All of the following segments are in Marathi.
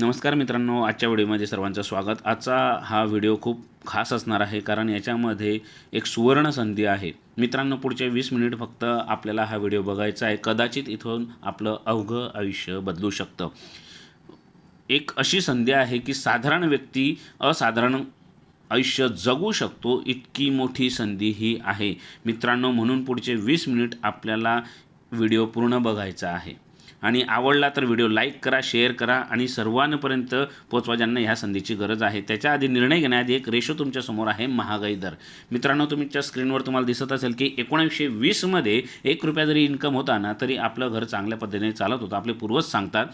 नमस्कार मित्रांनो आजच्या व्हिडिओमध्ये सर्वांचं स्वागत. आजचा हा व्हिडिओ खूप खास असणार आहे कारण याच्यामध्ये एक सुवर्ण संधी आहे. मित्रांनो पुढचे वीस मिनिट फक्त आपल्याला हा व्हिडिओ बघायचा आहे. कदाचित इथून आपलं अवघं आयुष्य बदलू शकतं. एक अशी संधी आहे की साधारण व्यक्ती असाधारण आयुष्य जगू शकतो इतकी मोठी संधी ही आहे. मित्रांनो म्हणून पुढचे वीस मिनिट आपल्याला व्हिडिओ पूर्ण बघायचा आहे. आणि आवडला तर व्हिडिओ लाईक करा शेअर करा आणि सर्वांपर्यंत पोचवा ज्यांना ह्या संधीची गरज आहे. त्याच्या आधी निर्णय घेण्याआधी एक रेशो तुमच्यासमोर आहे महागाई दर. मित्रांनो तुमच्या स्क्रीनवर तुम्हाला दिसत असेल की एकोणीसशे वीसमध्ये एक रुपया जरी इन्कम होता ना तरी आपलं घर चांगल्या पद्धतीने चालत होतं. आपले पूर्वज सांगतात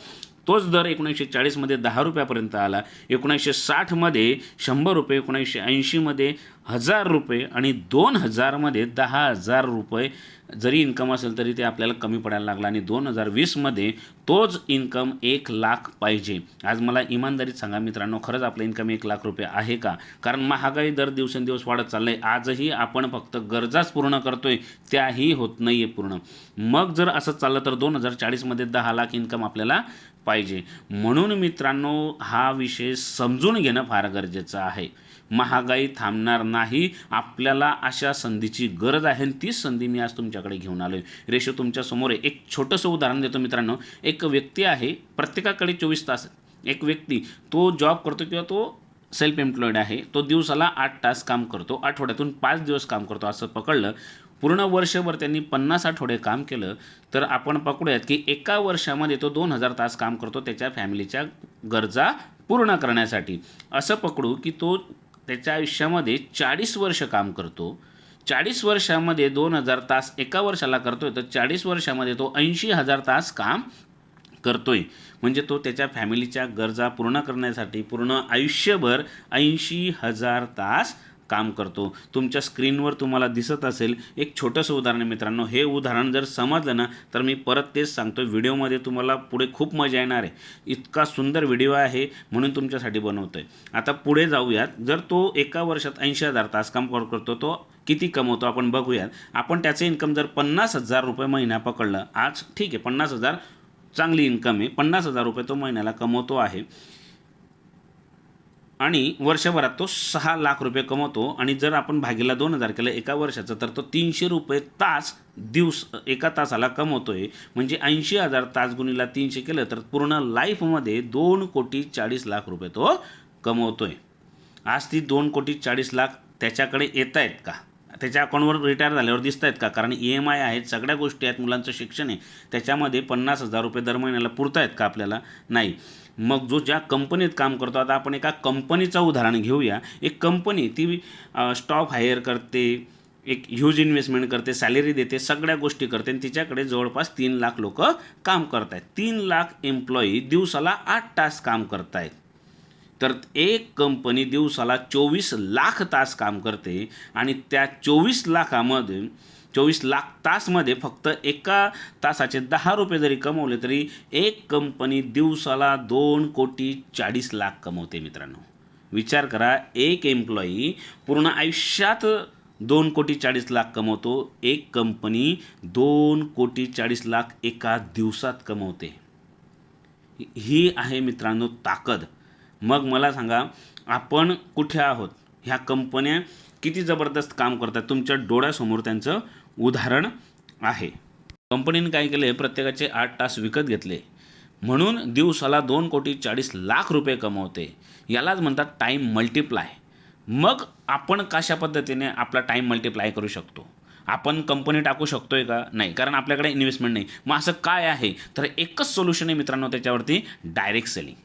तोच दर एकोणीसशे चाळीसमध्ये दहा रुपयापर्यंत आला. एकोणीसशे साठमध्ये शंभर रुपये एकोणीसशे ऐंशीमध्ये हजार रुपये आणि दोन हजारमध्ये दहा हजार रुपये जरी इन्कम असेल तरी ते आपल्याला कमी पडायला लागलं आणि दोन हजार वीसमध्ये तोच इन्कम एक लाख पाहिजे. आज मला इमानदारीत सांगा मित्रांनो खरंच आपलं इन्कम एक लाख रुपये आहे का? कारण महागाई दर दिवसेंदिवस वाढत चाललं आहे आजही आपण फक्त गरजाच पूर्ण करतोय त्याही होत नाही आहे पूर्ण. मग जर असं चाललं तर दोन हजार चाळीसमध्ये दहा लाख इन्कम आपल्याला पाहिजे. म्हणून मित्रांनो हा विषय समजून घेणं फार गरजेचं आहे. महागाई थांबणार नाही. आपल्याला अशा संधीची गरज आहे आणि तीच संधी मी आज तुमच्याकडे घेऊन आलो आहे रेशो तुमच्यासमोर आहे. एक छोटंसं उदाहरण देतो मित्रांनो. एक व्यक्ती आहे प्रत्येकाकडे चोवीस तास एक व्यक्ती तो जॉब करतो किंवा तो सेल्फ एम्प्लॉईड आहे. तो दिवसाला आठ तास काम करतो. आठवड्यातून पाच दिवस काम करतो. असं पकडलं पूर्ण वर्षभर त्यांनी पन्नास आठवडे काम केलं. तर आपण पकडूयात की एका वर्षामध्ये तो दोन हजार तास काम करतो त्याच्या फॅमिलीच्या गरजा पूर्ण करण्यासाठी. असं पकडू की तो त्याच्या आयुष्यामध्ये चाळीस वर्ष काम करतो. चाळीस वर्षामध्ये दोन हजार तास एका वर्षाला करतोय तर चाळीस वर्षामध्ये तो ऐंशी हजार तास काम करतोय. म्हणजे तो त्याच्या फॅमिलीच्या गरजा पूर्ण करण्यासाठी पूर्ण आयुष्यभर ऐंशी हजार तास काम करतो. तुमच्या स्क्रीनवर तुम्हाला दिसत असेल एक छोटंसं उदाहरण मित्रांनो. हे उदाहरण जर समजलं ना तर मी परत तेच सांगतो व्हिडिओमध्ये तुम्हाला पुढे खूप मजा येणार आहे. इतका सुंदर व्हिडिओ आहे म्हणून तुमच्यासाठी बनवतो आहे आता पुढे जाऊयात. जर तो एका वर्षात ऐंशी हजार तास काम करतो तो किती कमवतो आपण बघूयात. आपण त्याचं इन्कम जर पन्नास हजार रुपये महिना पकडलं आज ठीक आहे पन्नास हजार चांगली इन्कम आहे. पन्नास हजार रुपये तो महिन्याला कमवतो आहे. आणि वर्षभरात तो सहा लाख रुपये कमवतो आणि जर आपण भागीला दोन हजार केलं एका वर्षाचं तर तो तीनशे रुपये तास दिवस एका तासाला कमवतो आहे म्हणजे ऐंशी हजार तास गुणीला तीनशे केलं तर पूर्ण लाईफमध्ये दोन कोटी चाळीस लाख रुपये तो कमवतो आहे आज ती दोन कोटी चाळीस लाख त्याच्याकडे येत आहेत का? त्याच्या अकाउंटवर रिटायर झाल्यावर दिसत आहेत का? कारण ई एम आय आहेत सगळ्या गोष्टी आहेत मुलांचं शिक्षण आहे. त्याच्यामध्ये पन्नास हजार रुपये दर महिन्याला पुरत आहेत का आपल्याला? नाही. मग जो ज्या कंपनीत काम करतो आता आपण एका कंपनीचं उदाहरण घेऊया. एक कंपनी ती स्टॉक हायर करते एक ह्यूज इन्व्हेस्टमेंट करते सॅलरी देते सगळ्या गोष्टी करते आणि तिच्याकडे जवळपास तीन लाख लोक काम करत आहेत तीन लाख एम्प्लॉई दिवसाला आठ तास काम करत आहेत तर एक कंपनी दिवसाला चोवीस लाख तास काम करते आणि त्या चोवीस लाखामध्ये चोवीस लाख तासमध्ये फक्त एका तासाचे दहा रुपये जरी कमवले तरी एक कंपनी दिवसाला दोन कोटी चाळीस लाख कमवते मित्रांनो. विचार करा एक एम्प्लॉई पूर्ण आयुष्यात दोन कोटी चाळीस लाख कमवतो एक कंपनी दोन कोटी चाळीस लाख एका दिवसात कमवते. ही आहे मित्रांनो ताकद. मग मला सांगा आपण कुठे आहोत? ह्या कंपन्या किती जबरदस्त काम करतात? तुमच्या डोळ्यासमोर त्यांचं उदाहरण आहे. कंपनीने काय केले? प्रत्येकाचे आठ तास विकत घेतले. म्हणून दिवसाला दोन कोटी चाळीस लाख रुपये कमवते. यालाच म्हणतात टाईम मल्टिप्लाय मग आपण कशा पद्धतीने आपला टाईम मल्टिप्लाय करू शकतो? आपण कंपनी टाकू शकतोय का? नाही कारण आपल्याकडे इन्व्हेस्टमेंट नाही. मग असं काय आहे? तर एकच सोल्युशन आहे मित्रांनो त्याच्यावरती डायरेक्ट सेलिंग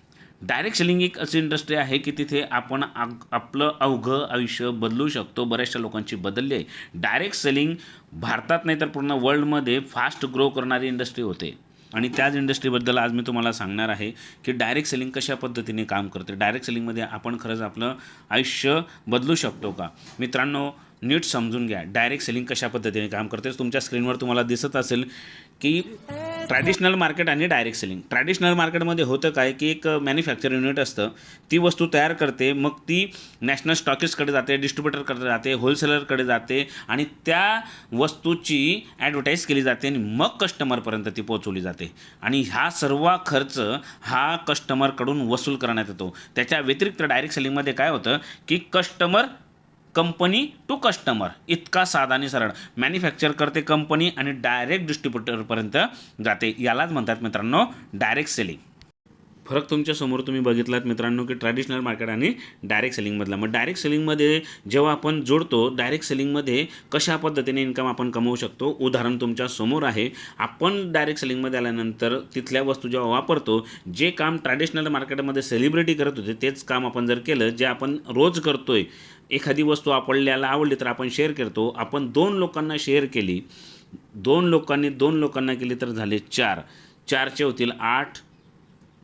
डायरेक्ट सेलिंग एक अशी इंडस्ट्री आहे की तिथे आपण आग आपलं अवघं आयुष्य बदलू शकतो. बऱ्याचशा लोकांची बदलली आहे. डायरेक्ट सेलिंग भारतात नाही तर पूर्ण वर्ल्डमध्ये फास्ट ग्रो करणारी इंडस्ट्री होते. आणि त्याच इंडस्ट्रीबद्दल आज मी तुम्हाला सांगणार आहे की डायरेक्ट सेलिंग कशा पद्धतीने काम करते. डायरेक्ट सेलिंगमध्ये आपण खरंच आपलं आयुष्य बदलू शकतो का? मित्रांनो नीट समजून घ्या. डायरेक्ट सेलिंग कशा पद्धतीने काम करते तुमच्या स्क्रीनवर तुम्हाला दिसत असेल की ट्रॅडिशनल मार्केट आणि डायरेक्ट सेलिंग ट्रॅडिशनल मार्केटमध्ये होतं काय की एक मॅन्युफॅक्चर युनिट असतं. ती वस्तू तयार करते मग ती नॅशनल स्टॉकिस्टकडे जाते डिस्ट्रीब्युटरकडे जाते होलसेलरकडे जाते आणि त्या वस्तूची ॲडव्हर्टाईज केली जाते आणि मग कस्टमरपर्यंत ती पोहोचवली जाते. आणि हा सर्व खर्च हा कस्टमरकडून वसूल करण्यात येतो. त्याच्या व्यतिरिक्त डायरेक्ट सेलिंगमध्ये काय होतं की कस्टमर कंपनी टू कस्टमर इतका साधा आणि सरळ मॅन्युफॅक्चर करते कंपनी आणि डायरेक्ट डिस्ट्रीब्युटरपर्यंत जाते. यालाच म्हणतात मित्रांनो डायरेक्ट सेलिंग फरक तुमच्यासमोर तुम्ही बघितलात मित्रांनो की ट्रॅडिशनल मार्केट आणि डायरेक्ट सेलिंगमधला मग डायरेक्ट सेलिंगमध्ये जेव्हा आपण जोडतो डायरेक्ट सेलिंगमध्ये कशा पद्धतीने इन्कम आपण कमवू शकतो? उदाहरण तुमच्यासमोर आहे. आपण डायरेक्ट सेलिंगमध्ये आल्यानंतर तिथल्या वस्तू जेव्हा वापरतो जे काम ट्रॅडिशनल मार्केटमध्ये सेलिब्रिटी करत होते तेच काम आपण जर केलं जे आपण रोज करतोय एखादी वस्तू आपल्याला आवडली तर आपण शेअर करतो. आपण दोन लोकांना शेअर केली दोन लोकांनी दोन लोकांना केली तर झाले चार. चारचे होतील आठ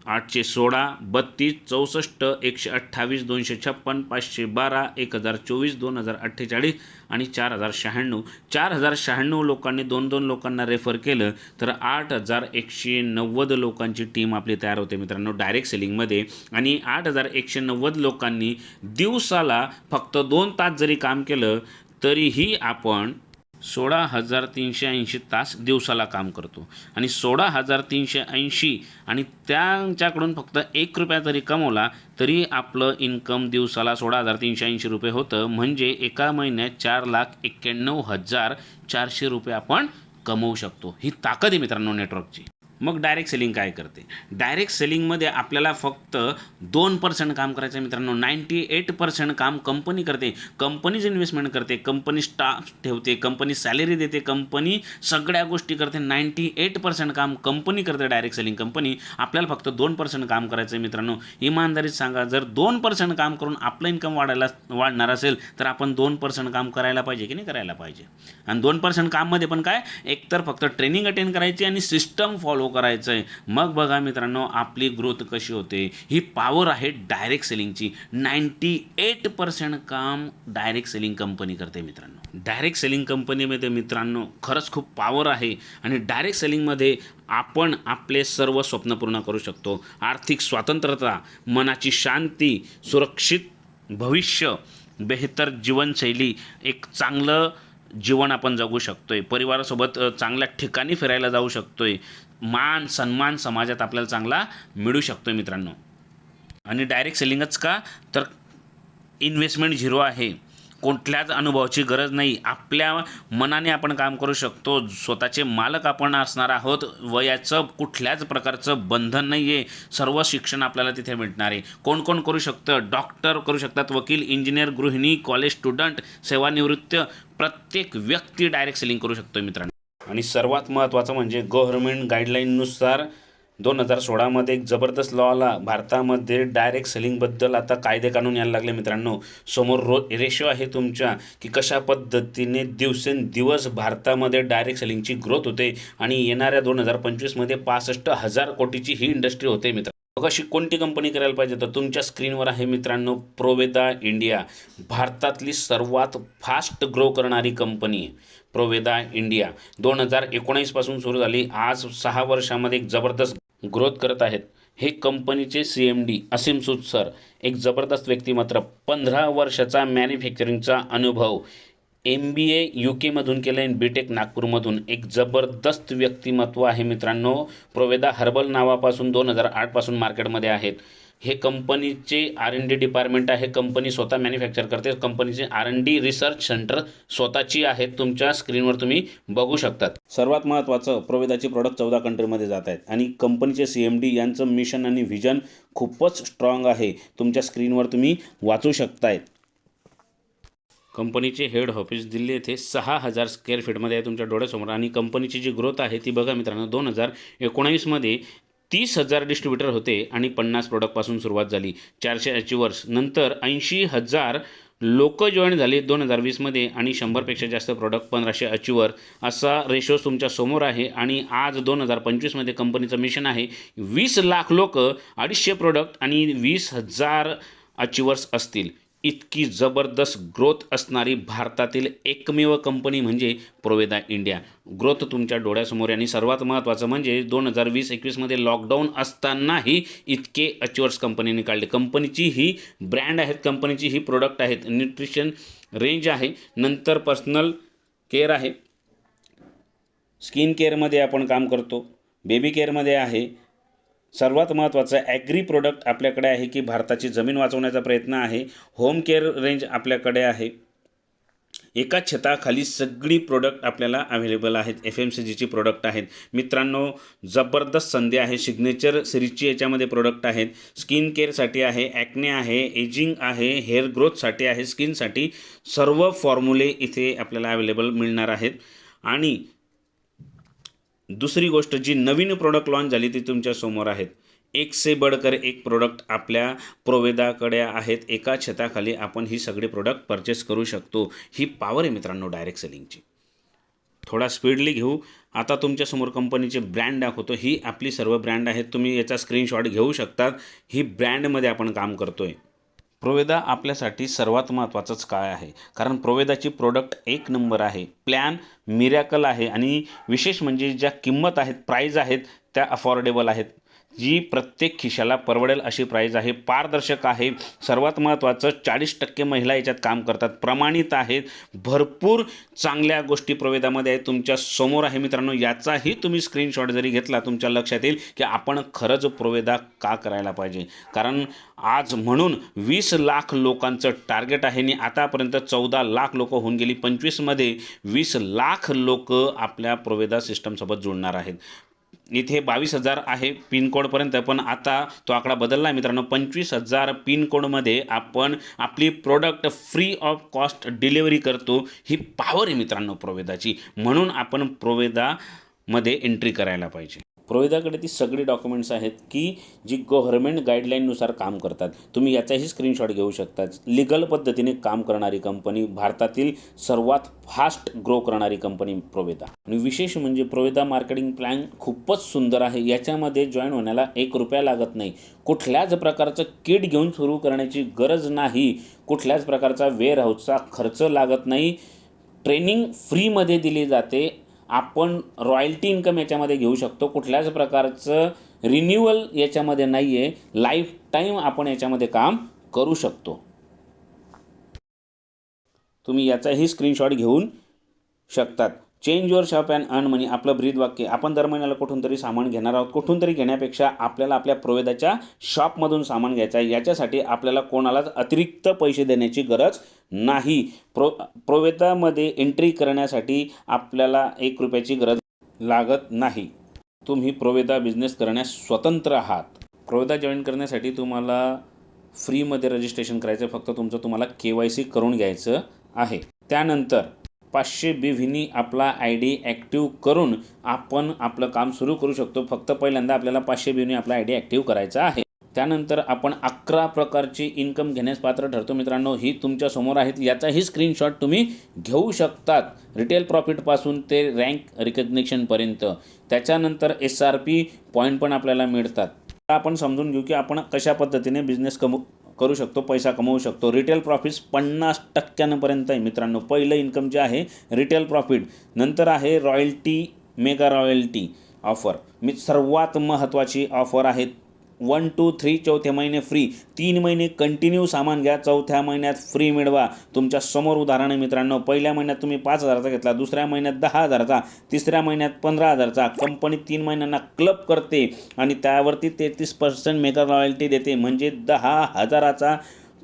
आठशे सोळा बत्तीस चौसष्ट एकशे अठ्ठावीस दोनशे छप्पन पाचशे बारा एक हजार चोवीस दोन हजार अठ्ठेचाळीस आणि चार हजार शहाण्णव. चार हजार शहाण्णव लोकांनी दोन दोन लोकांना रेफर केलं तर आठ हजार एकशे नव्वद लोकांची टीम आपली तयार होते मित्रांनो डायरेक्ट सेलिंगमध्ये आणि आठ हजार एकशे नव्वद लोकांनी दिवसाला फक्त दोन तास जरी काम केलं तरीही आपण सोळा हजार तीनशे ऐंशी तास दिवसाला काम करतो. आणि सोळा हजार तीनशे ऐंशी आणि त्यांच्याकडून फक्त एक रुपया जरी कमवला तरी आपलं इन्कम दिवसाला सोळा हजार तीनशे ऐंशी रुपये होतं. म्हणजे एका महिन्यात चार लाख एक्क्याण्णव हजार चारशे रुपये आपण कमवू शकतो. ही ताकद आहे मित्रांनो नेटवर्कची मग डायरेक्ट सेलिंग काय करते? डायरेक्ट सेलिंगमध्ये आपल्याला फक्त दोन पर्सेंट काम करायचं आहे मित्रांनो. नाईंटी एट पर्सेंट काम कंपनी करते. कंपनीज इन्व्हेस्टमेंट करते. कंपनी स्टाफ ठेवते. कंपनी सॅलरी देते. कंपनी सगळ्या गोष्टी करते. नाईंटी एट पर्सेंट काम कंपनी करते डायरेक्ट सेलिंग कंपनी आपल्याला फक्त दोन पर्सेंट काम करायचं आहे मित्रांनो. इमानदारीत सांगा जर दोन पर्सेंट काम करून आपलं इन्कम वाढायला वाढणार असेल तर आपण दोन पर्सेंट काम करायला पाहिजे की नाही करायला पाहिजे? आणि दोन पर्सेंट काममध्ये पण काय? एकतर फक्त ट्रेनिंग अटेंड करायची आणि सिस्टम फॉलो करायचं आहे मग बघा मित्रांनो आपली ग्रोथ कशी होते? ही पॉवर आहे डायरेक्ट सेलिंगची नाईंटी एट पर्सेंट काम डायरेक्ट सेलिंग कंपनी करते मित्रांनो. डायरेक्ट सेलिंग कंपनीमध्ये मित्रांनो खरंच खूप पॉवर आहे. आणि डायरेक्ट सेलिंगमध्ये आपण आपले सर्व स्वप्न पूर्ण करू शकतो. आर्थिक स्वातंत्र्यता मनाची शांती सुरक्षित भविष्य बेहतर जीवनशैली एक चांगलं जीवन आपण जगू शकतो आहे परिवारासोबत चांगल्या ठिकाणी फिरायला जाऊ शकतो आहे मान सन्मान समाजात आपल्याला चांगला मिळू शकतो आहे मित्रांनो. आणि डायरेक्ट सेलिंगच का? तर इन्व्हेस्टमेंट झिरो आहे. कुठल्याच अनुभवाची गरज नाही. आपल्या मनाने आपण काम करू शकतो. स्वतःचे मालक आपण असणार आहोत. वयाचं कुठल्याच प्रकारचं बंधन नाही आहे सर्व शिक्षण आपल्याला तिथे मिळणार आहे. कोण कोण करू शकतं? डॉक्टर करू शकतात वकील इंजिनियर गृहिणी कॉलेज स्टुडंट सेवानिवृत्त प्रत्येक व्यक्ती डायरेक्ट सेलिंग करू शकतो मित्रांनो. आणि सर्वात महत्त्वाचं म्हणजे गव्हर्मेंट गाईडलाईननुसार दोन हजार सोळामध्ये एक जबरदस्त लॉ आला. भारतामध्ये डायरेक्ट सेलिंगबद्दल आता कायदे कानून यायला लागले मित्रांनो. समोर रो रेशो आहे तुमच्या की कशा पद्धतीने दिवसेंदिवस भारतामध्ये डायरेक्ट सेलिंगची ग्रोथ होते आणि येणाऱ्या दोन हजार पंचवीसमध्ये पासष्ट हजार कोटीची ही इंडस्ट्री होते मित्र अशी कोणती कंपनी करायला पाहिजे? तर तुमच्या स्क्रीनवर आहे मित्रांनो प्रोवेदा इंडिया भारतातली सर्वात फास्ट ग्रो करणारी कंपनी आहे प्रोवेदा इंडिया दोन हजार एकोणीसपासून सुरू झाली. आज सहा वर्षामध्ये एक जबरदस्त ग्रोथ करत आहेत. हे कंपनीचे C M D Asim Sood sir एक जबरदस्त व्यक्तिमत्व पंधरा वर्षाचा मॅन्युफॅक्चरिंगचा अनुभव एम बी ए यू केमधून केलं आहे बी टेक नागपूरमधून एक जबरदस्त व्यक्तिमत्व आहे मित्रांनो. प्रोवेदा हर्बल नावापासून दोन हजार आठपासून मार्केटमध्ये आहेत. हे कंपनीचे आर एन डी डिपार्टमेंट आहे. कंपनी स्वतः मॅन्युफॅक्चर करते. कंपनीचे R N D research centre स्वतःची आहेत. तुमच्या स्क्रीनवर तुम्ही बघू शकतात. सर्वात महत्त्वाचं प्रोवेदाची प्रोडक्ट चौदा कंट्रीमध्ये जात आहेत. आणि कंपनीचे सी एम डी यांचं मिशन आणि व्हिजन खूपच स्ट्रॉंग आहे. तुमच्या स्क्रीनवर तुम्ही वाचू शकतायत कंपनीचे हेड ऑफिस दिल्ली येथे सहा हजार स्क्वेअर फीटमध्ये आहे तुमच्या डोळ्यासमोर. आणि कंपनीची जी ग्रोथ आहे ती बघा मित्रांनो दोन हजार एकोणावीसमध्ये तीस हजार डिस्ट्रीब्युटर होते आणि पन्नास प्रोडक्टपासून सुरुवात झाली. चारशे अचिवर्स नंतर ऐंशी हजार लोक जॉईन झाले दोन हजार वीसमध्ये आणि शंभरपेक्षा जास्त प्रोडक्ट पंधराशे अचिवर असा रेशो तुमच्यासमोर आहे आणि आज दोन हजार पंचवीसमध्ये कंपनीचं मिशन आहे वीस लाख लोक अडीचशे प्रोडक्ट आणि वीस हजार अचिवर्स असतील. इतकी जबरदस्त ग्रोथ असणारी भारतातील एकमेव कंपनी म्हणजे प्रोवेदा इंडिया. ग्रोथ तुमच्या डोळ्यासमोर आणि सर्वात महत्त्वाचं म्हणजे दोन हजार वीस एकवीसमध्ये लॉकडाऊन असतानाही इतके अचिवर्स कंपनीने काढले. कंपनीची ही ब्रँड आहेत कंपनीची ही प्रोडक्ट आहेत. न्यूट्रिशन रेंज आहे. नंतर पर्सनल केअर आहे. स्किन केअरमध्ये आपण काम करतो. बेबी केअरमध्ये आहे. सर्वात महत्त्वाचं ॲग्री प्रोडक्ट आपल्याकडे आहे की भारताची जमीन वाचवण्याचा प्रयत्न आहे. होम केअर रेंज आपल्याकडे आहे. एका छताखाली सगळी प्रोडक्ट आपल्याला अवेलेबल आहेत. एफ एम सी जीची प्रोडक्ट आहेत. मित्रांनो जबरदस्त संधी आहे. सिग्नेचर सिरीजची याच्यामध्ये प्रोडक्ट आहेत. स्किन केअरसाठी आहे. ॲक्ने आहे. एजिंग आहे. हेअर ग्रोथसाठी आहे. स्किनसाठी सर्व फॉर्म्युले इथे आपल्याला अवेलेबल मिळणार आहेत. आणि दुसरी गोष्ट जी नवीन प्रोडक्ट लॉन्च झाली ती तुमच्यासमोर आहेत. एक से बडकर एक प्रोडक्ट आपल्या प्रोवेदाकडे आहेत. एका छताखाली आपण ही सगळी प्रोडक्ट परचेस करू शकतो. ही पॉवर आहे मित्रांनो डायरेक्ट सेलिंगची थोडा स्पीडली घेऊ. आता तुमच्यासमोर कंपनीचे ब्रँड दाखवतो. ही आपली सर्व ब्रँड आहेत. तुम्ही याचा स्क्रीनशॉट घेऊ शकतात ही ब्रँडमध्ये आपण काम करतो आहे प्रोवेदा आपल्यासाठी सर्वात महत्त्वाचंच काय आहे? कारण प्रोवेदाची प्रोडक्ट एक नंबर आहे प्लॅन मिरॅकल आहे आणि विशेष म्हणजे ज्या किंमत आहेत प्राईज आहेत त्या अफोर्डेबल आहेत. जी प्रत्येक खिशाला परवडेल अशी प्राईज आहे. पारदर्शक आहे. सर्वात महत्त्वाचं चाळीस टक्के महिला याच्यात काम करतात. प्रमाणित आहेत. भरपूर चांगल्या गोष्टी प्रवेदामध्ये आहेत. तुमच्यासमोर आहे मित्रांनो याचाही तुम्ही स्क्रीनशॉट जरी घेतला तुमच्या लक्षात येईल की आपण खरंच प्रवेदा का करायला पाहिजे. कारण आज म्हणून वीस लाख लोकांचं टार्गेट आहे आणि आतापर्यंत चौदा लाख लोक होऊन गेली. पंचवीसमध्ये वीस लाख लोक आपल्या प्रवेदा सिस्टमसोबत जुळणार आहेत. इथे बावीस हजार आहे पिनकोडपर्यंत पण आता तो आकडा बदलला आहे मित्रांनो. पंचवीस हजार पिनकोडमध्ये आपण आपली product free of cost delivery करतो. ही पावर आहे मित्रांनो प्रोवेदाची. म्हणून आपण प्रोवेदामध्ये एंट्री करायला पाहिजे. प्रोविदाकडे ती सगळी डॉक्युमेंट्स आहेत की जी गव्हर्मेंट गाईडलाईननुसार काम करतात. तुम्ही याचाही स्क्रीनशॉट घेऊ शकता लिगल पद्धतीने काम करणारी कंपनी भारतातील सर्वात फास्ट ग्रो करणारी कंपनी प्रोवेदा आणि विशेष म्हणजे प्रोवेदा मार्केटिंग प्लॅन खूपच सुंदर आहे. याच्यामध्ये जॉईन होण्याला एक रुपया लागत नाही. कुठल्याच प्रकारचं किट घेऊन सुरू करण्याची गरज नाही. कुठल्याच प्रकारचा वेअरहाऊसचा खर्च लागत नाही. ट्रेनिंग फ्रीमध्ये दिली जाते. आपण रॉयल्टी इन्कम याच्यामध्ये घेऊ शकतो. कुठल्याच प्रकारचं रिन्युअल याच्यामध्ये नाही आहे लाईफ टाईम आपण याच्यामध्ये काम करू शकतो. तुम्ही याचाही स्क्रीनशॉट घेऊन शकतात. Change your shop and earn money आपलं ब्रीद वाक्य. आपण दर महिन्याला कुठून तरी सामान घेणार आहोत. कुठून तरी घेण्यापेक्षा आपल्याला आपल्या प्रवेदाच्या शॉपमधून सामान घ्यायचं आहे. याच्यासाठी आपल्याला कोणालाच अतिरिक्त पैसे देण्याची गरज नाही. प्रो प्रवेदामध्ये एंट्री करण्यासाठी आपल्याला एक रुपयाची गरज लागत नाही. तुम्ही प्रोवेदा बिझनेस करण्यास स्वतंत्र आहात. प्रोवेदा जॉईन करण्यासाठी तुम्हाला फ्रीमध्ये रजिस्ट्रेशन करायचं आहे फक्त तुमचं तुम्हाला के वाय सी करून घ्यायचं आहे. त्यानंतर पाचशे बी व्हीनी आपला आय डी ॲक्टिव्ह करून आपण आपलं काम सुरू करू शकतो. फक्त पहिल्यांदा आपल्याला पाचशे बी आपला आय डी ॲक्टिव्ह करायचा आहे. त्यानंतर आपण अकरा प्रकारची इन्कम घेण्यास पात्र ठरतो मित्रांनो. ही तुमच्यासमोर आहेत. याचाही स्क्रीनशॉट तुम्ही घेऊ शकतात. रिटेल प्रॉफिटपासून ते रँक रिकग्नेशनपर्यंत त्याच्यानंतर एस आर पी पॉईंट पण आपल्याला मिळतात. आपण समजून घेऊ की आपण कशा पद्धतीने बिझनेस कमू करू शकतो पैसा कमवू शकतो. रिटेल प्रॉफिट्स पन्नास टक्क्यांपर्यंत आहे मित्रांनो. पहिलं इन्कम जे आहे रिटेल प्रॉफिट नंतर आहे रॉयल्टी मेगा रॉयल्टी ऑफर मी सर्वात महत्त्वाची ऑफर आहे वन टू थ्री चौथे महिने फ्री तीन महिने कंटिन्यू सामान घ्या. चौथ्या महिन्यात फ्री मिळवा. तुमच्यासमोर उदाहरण आहे मित्रांनो. पहिल्या महिन्यात तुम्ही पाच हजाराचा घेतला. दुसऱ्या महिन्यात दहा हजाराचा. तिसऱ्या महिन्यात पंधरा हजारचा. कंपनी तीन महिन्यांना क्लब करते आणि त्यावरती तेहतीस पर्सेंट मेगा रॉयल्टी देते. म्हणजे दहा हजाराचा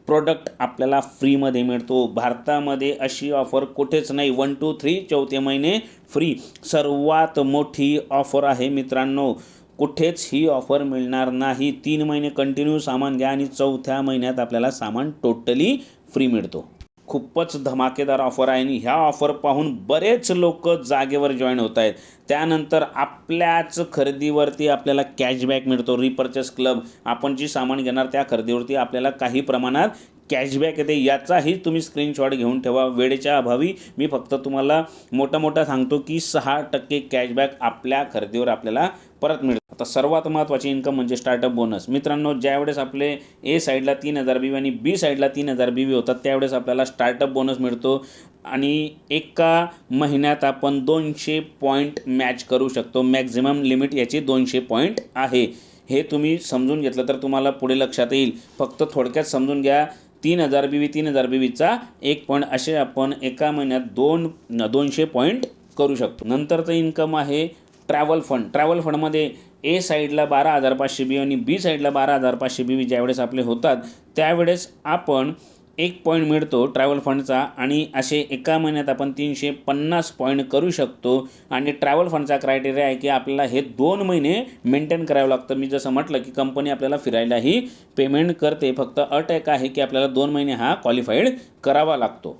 प्रोडक्ट आपल्याला फ्रीमध्ये मिळतो. भारतामध्ये अशी ऑफर कुठेच नाही. वन टू थ्री चौथे महिने फ्री सर्वात मोठी ऑफर आहे मित्रांनो. कुठेच ही ऑफर मिळणार नाही. तीन महिने कंटिन्यू सामान घ्या आणि चौथ्या महिन्यात आपल्याला सामान टोटली फ्री मिळतो. खूपच धमाकेदार ऑफर आहे आणि ह्या ऑफर पाहून बरेच लोक जागेवर जॉईन होत आहेत. त्यानंतर आपल्याच खरेदीवरती आपल्याला कॅशबॅक मिळतो. रिपर्चेस क्लब आपण जी सामान घेणार त्या खरेदीवरती आपल्याला काही प्रमाणात कॅशबॅक येते याचाही तुम्ही स्क्रीनशॉट घेऊन ठेवा. वेळेच्या अभावी मी फक्त तुम्हाला मोठा मोठा सांगतो की सहा टक्के कॅशबॅक आपल्या खरेदीवर आपल्याला परत मिळतो आता सर्वात महत्त्वाची इन्कम म्हणजे स्टार्टअप बोनस मित्रांनो ज्यावेळेस आपले ए साईडला तीन हजार बी आणि बी साईडला तीन हजार बी होतात त्यावेळेस आपल्याला स्टार्टअप बोनस मिळतो आणि एका महिन्यात आपण दोनशे पॉईंट मॅच करू शकतो. मॅक्झिमम लिमिट याची दोनशे पॉईंट आहे. हे तुम्ही समजून घेतलं तर तुम्हाला पुढे लक्षात येईल. फक्त थोडक्यात समजून घ्या. तीन हजार बी व्ही तीन हजार बी व्हीचा एक पॉईंट असे आपण एका महिन्यात दोन दोनशे पॉईंट करू शकतो. नंतरचं इन्कम आहे ट्रॅव्हल फंड ट्रॅव्हल फंडमध्ये ए साईडला बारा हजार पाचशे बी आणि बी साईडला बारा हजार पाचशे बी ज्यावेळेस आपले होतात त्यावेळेस आपण एक पॉईंट मिळतो ट्रॅव्हल फंडचा आणि असे एका महिन्यात आपण तीनशे पन्नास पॉईंट करू शकतो. आणि ट्रॅव्हल फंडचा क्रायटेरिया आहे की आपल्याला हे दोन महिने मेंटेन करावं लागतं. मी जसं म्हटलं की कंपनी आपल्याला फिरायलाही पेमेंट करते. फक्त अट एक आहे की आपल्याला दोन महिने हा क्वालिफाईड करावा लागतो.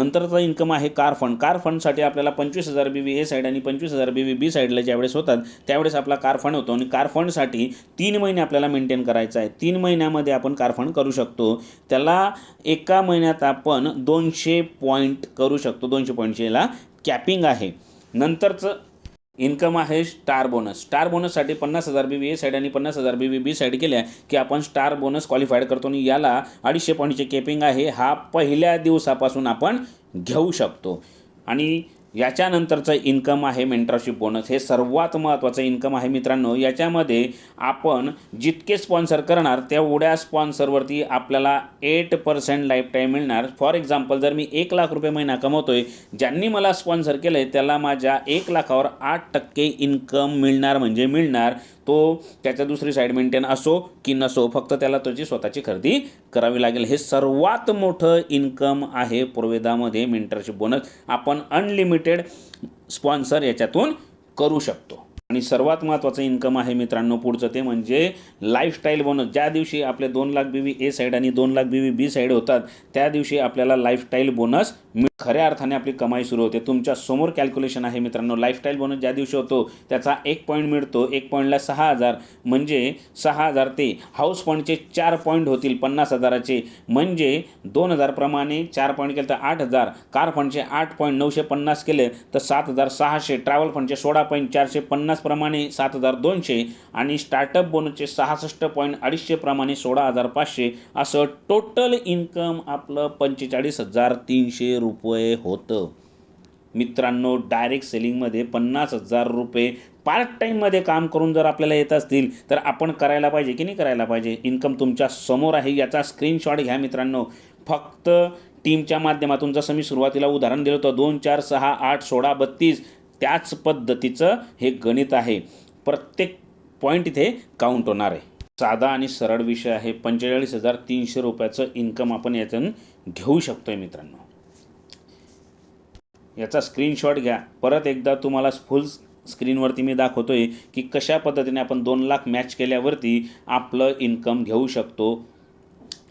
नंतरचा इन्कम आहे कार फंड. कार फंडसाठी आपल्याला पंचवीस हजार बी व्ही ए साईड आणि पंचवीस हजार बी व्ही बी साईडला ज्यावेळेस होतात त्यावेळेस आपला कार फंड होतो. आणि कार फंडसाठी तीन महिने आपल्याला मेंटेन करायचं आहे. तीन महिन्यामध्ये आपण कार फंड करू शकतो. त्याला एका महिन्यात आपण दोनशे पॉईंट करू शकतो. दोनशे पॉईंटचे कॅपिंग आहे. नंतरचं इन्कम आहे स्टार बोनस. स्टार बोनससाठी पन्नास हजार बी बी ए साईड आणि पन्नास हजार बी बी बी साईड केल्या की आपण स्टार बोनस क्वालिफाईड करतो आणि याला अडीचशे पॉईंटचे केपिंग आहे. हा पहिल्या दिवसापासून आपण घेऊ शकतो. आणि याच्यानंतरचं इन्कम आहे मेंटरशिप बोनस हे सर्वात महत्त्वाचं इन्कम आहे मित्रांनो. याच्यामध्ये आपण जितके स्पॉन्सर करणार तेवढ्या स्पॉन्सरवरती आपल्याला एट पर्सेंट लाईफ टाईम मिळणार. फॉर एक्झाम्पल जर मी एक लाख रुपये महिना कमवतोय ज्यांनी मला स्पॉन्सर केलं आहे त्याला माझ्या एक लाखावर आठ टक्के इन्कम मिळणार म्हणजे मिळणार तो त्याच्या दुसरी साईड मेंटेन असो की नसो फक्त त्याला त्याची स्वतःची खरेदी करावी लागेल. हे सर्वात मोठं इन्कम आहे पूर्वेदामध्ये. मेंटरशिप बोनस आपण अनलिमिटेड स्पॉन्सर याच्यातून करू शकतो. आणि सर्वात महत्त्वाचं इन्कम आहे मित्रांनो पुढचं ते म्हणजे लाईफस्टाईल बोनस ज्या दिवशी आपले दोन lakh B V A side आणि दोन lakh B V B side होतात त्या दिवशी आपल्याला लाईफस्टाईल बोनस मिळ खऱ्या अर्थाने आपली कमाई सुरू होते. तुमच्यासमोर कॅल्क्युलेशन आहे मित्रांनो लाईफस्टाईल बोनस ज्या दिवशी होतो त्याचा एक पॉईंट मिळतो एक पॉईंटला सहा हजार. म्हणजे सहा हजार ते हाऊस पॉईंटचे चार पॉईंट होतील पन्नास हजाराचे. म्हणजे दोन हजारप्रमाणे चार पॉईंट केले तर आठ हजार. कार फंडचे आठ पॉईंट नऊशे पन्नास केले तर सात हजार सहाशे. ट्रॅव्हल फंडचे सोळा पॉईंट चारशे पन्नास पन्नासप्रमाणे सात हजार दोनशे आणि स्टार्टअप बोनसचे सहासष्ट पॉईंट अडीचशेप्रमाणे सोळा हजार पाचशे. असं टोटल इन्कम आपलं पंचेचाळीस हजार तीनशे रुपये होतं. मित्रांनो डायरेक्ट सेलिंगमध्ये पन्नास हजार रुपये पार्ट टाईममध्ये काम करून जर आपल्याला येत असतील तर आपण करायला पाहिजे की नाही करायला पाहिजे? इन्कम तुमच्यासमोर आहे याचा स्क्रीनशॉट घ्या मित्रांनो. फक्त टीमच्या माध्यमातून जसं मी सुरुवातीला उदाहरण दिलं होतं दोन चार सहा आठ सोळा बत्तीस त्याच पद्धतीचं हे गणित आहे. प्रत्येक पॉईंट इथे काउंट होणार आहे. साधा आणि सरळ विषय आहे. पंचेचाळीस हजार तीनशे रुपयाचं इन्कम आपण यातून घेऊ शकतो आहे मित्रांनो. याचा स्क्रीनशॉट घ्या. परत एकदा तुम्हाला फुल स्क्रीनवरती मी दाखवतो आहे की कशा पद्धतीने आपण दोन लाख मॅच केल्यावरती आपलं इन्कम घेऊ शकतो.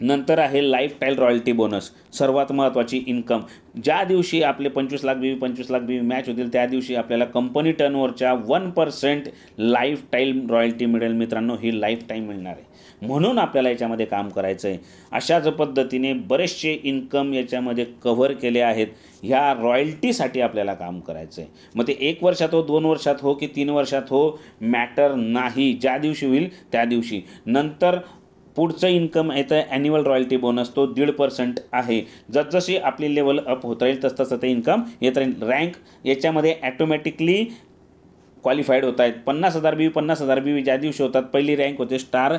नंतर आहे लाईफ टाईल रॉयल्टी बोनस सर्वात महत्त्वाची इन्कम ज्या दिवशी आपले पंचवीस लाख बी पंचवीस लाख बी मॅच होतील त्या दिवशी आपल्याला कंपनी टर्नओव्हरच्या वन पर्सेंट लाईफटाईल रॉयल्टी मिळेल. मित्रांनो ही लाईफ टाईम मिळणार आहे. म्हणून आपल्याला याच्यामध्ये काम करायचं आहे अशाच पद्धतीने बरेचसे इन्कम याच्यामध्ये कव्हर केले आहेत. ह्या रॉयल्टीसाठी आपल्याला काम करायचं आहे मग ते एक वर्षात हो दोन वर्षात हो की तीन वर्षात हो मॅटर नाही. ज्या दिवशी होईल त्या दिवशी. नंतर पुढचं इन्कम येतं ॲन्युअल रॉयल्टी बोनस तो दीड पर्सेंट आहे. जसजशी आपली लेवल अप होत राहील तसतसं ते इन्कम येत राहील. रँक याच्यामध्ये ॲटोमॅटिकली क्वालिफाईड होत आहेत. पन्नास हजार बी पन्नास हजार बी ज्या दिवशी होतात पहिली रँक होते स्टार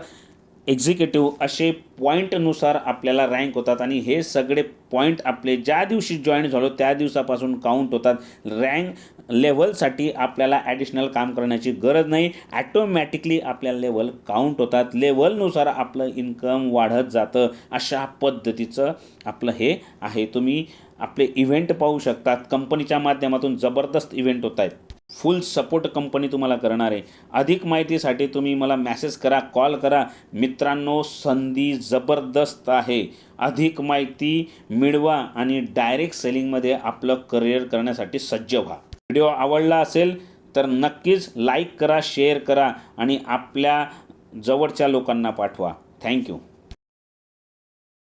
एक्झिक्युटिव्ह असे पॉईंटनुसार आपल्याला रँक होतात आणि हे सगळे पॉईंट आपले ज्या दिवशी जॉईन झालो त्या दिवसापासून काउंट होतात. रँक लेवलसाठी आपल्याला ॲडिशनल काम करण्याची गरज नाही. ॲटोमॅटिकली आपल्या लेवल काउंट होतात. लेवलनुसार आपलं इन्कम वाढत जातं. अशा पद्धतीचं आपलं हे आहे. तुम्ही आपले इव्हेंट पाहू शकतात. कंपनीच्या माध्यमातून जबरदस्त इव्हेंट होत आहेत. फुल सपोर्ट कंपनी तुम्हाला करणार आहे. अधिक माहितीसाठी तुम्ही मला मॅसेज करा कॉल करा. मित्रांनो संधी जबरदस्त आहे. अधिक माहिती मिळवा आणि डायरेक्ट सेलिंगमध्ये आपलं करिअर करण्यासाठी सज्ज व्हा. व्हिडिओ आवडला असेल तर नक्कीच लाईक करा शेअर करा आणि आपल्या जवळच्या लोकांना पाठवा. थँक्यू